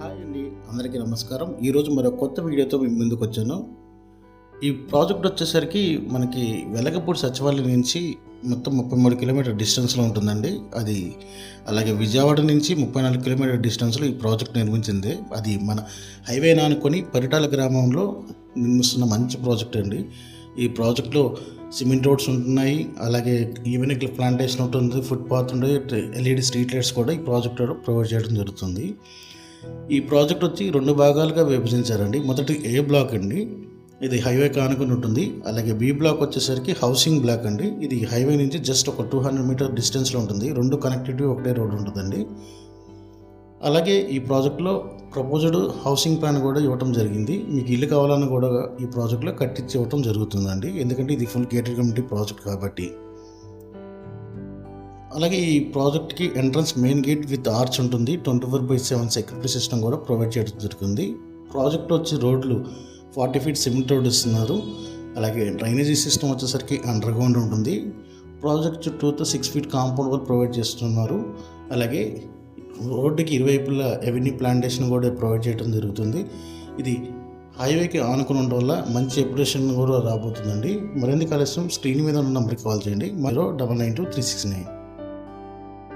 Hi అండి. అందరికీ నమస్కారం. ఈరోజు మరో కొత్త వీడియోతో మీ ముందుకు వచ్చాను. ఈ ప్రాజెక్ట్ వచ్చేసరికి మనకి వెలగపూడి సచివాలయం నుంచి మొత్తం ముప్పై మూడు కిలోమీటర్ డిస్టెన్స్లో ఉంటుందండి. అది అలాగే విజయవాడ నుంచి ముప్పై నాలుగు కిలోమీటర్ డిస్టెన్స్లో ఈ ప్రాజెక్ట్ నిర్మించింది. అది మన హైవే నానుకొని పరిటాల గ్రామంలో నిర్మిస్తున్న మంచి ప్రాజెక్ట్ అండి. ఈ ప్రాజెక్ట్లో సిమెంట్ రోడ్స్ ఉంటున్నాయి. అలాగే ఈవెనిక్ ప్లాంటేషన్ ఉంటుంది ఫుట్పాత్ ఉండే ఎల్ఈడి స్ట్రీట్ లైట్స్ కూడా ఈ ప్రాజెక్ట్ ప్రొవైడ్ చేయడం జరుగుతుంది. ఈ ప్రాజెక్ట్ వచ్చి రెండు భాగాలుగా విభజించారండి. మొదటి ఏ బ్లాక్ అండి? ఇది హైవే కానుకొని ఉంటుంది. అలాగే బి బ్లాక్ వచ్చేసరికి హౌసింగ్ బ్లాక్ అండి. ఇది హైవే నుంచి జస్ట్ ఒక టూ హండ్రెడ్ మీటర్ డిస్టెన్స్లో ఉంటుంది. రెండు కనెక్టివిటీ ఒకటే రోడ్ ఉంటుందండి. అలాగే ఈ ప్రాజెక్ట్లో ప్రపోజ్డ్ హౌసింగ్ ప్లాన్ కూడా ఇవ్వటం జరిగింది. మీకు ఇల్లు కావాలని కూడా ఈ ప్రాజెక్ట్లో కట్టించి ఇవ్వటం జరుగుతుందండి. ఎందుకంటే ఇది ఫుల్ గేటెడ్ కమిటీ ప్రాజెక్ట్ కాబట్టి. అలాగే ఈ ప్రాజెక్ట్కి entrance main gate with arch ఉంటుంది. Twenty four by seven security system కూడా ప్రొవైడ్ చేయడం జరుగుతుంది. ప్రాజెక్ట్ వచ్చి రోడ్లు ఫార్టీ ఫీట్ సిమెంట్ రోడ్ ఇస్తున్నారు. అలాగే డ్రైనేజీ సిస్టమ్ వచ్చేసరికి అండర్ గ్రౌండ్ ఉంటుంది. ప్రాజెక్ట్ చుట్టూతో సిక్స్ ఫీట్ కాంపౌండ్ కూడా ప్రొవైడ్ చేస్తున్నారు. అలాగే రోడ్డుకి ఇరువైపులా ఎవెన్యూ ప్లాంటేషన్ కూడా ప్రొవైడ్ చేయడం జరుగుతుంది. ఇది హైవేకి ఆనుకుని ఉండడం వల్ల మంచి ఎప్యులేషన్ కూడా రాబోతుందండి. మరిన్ని కలెక్షన్ స్క్రీన్ మీద ఉన్న నెంబర్కి కాల్ చేయండి. మరో double nine two three six nine.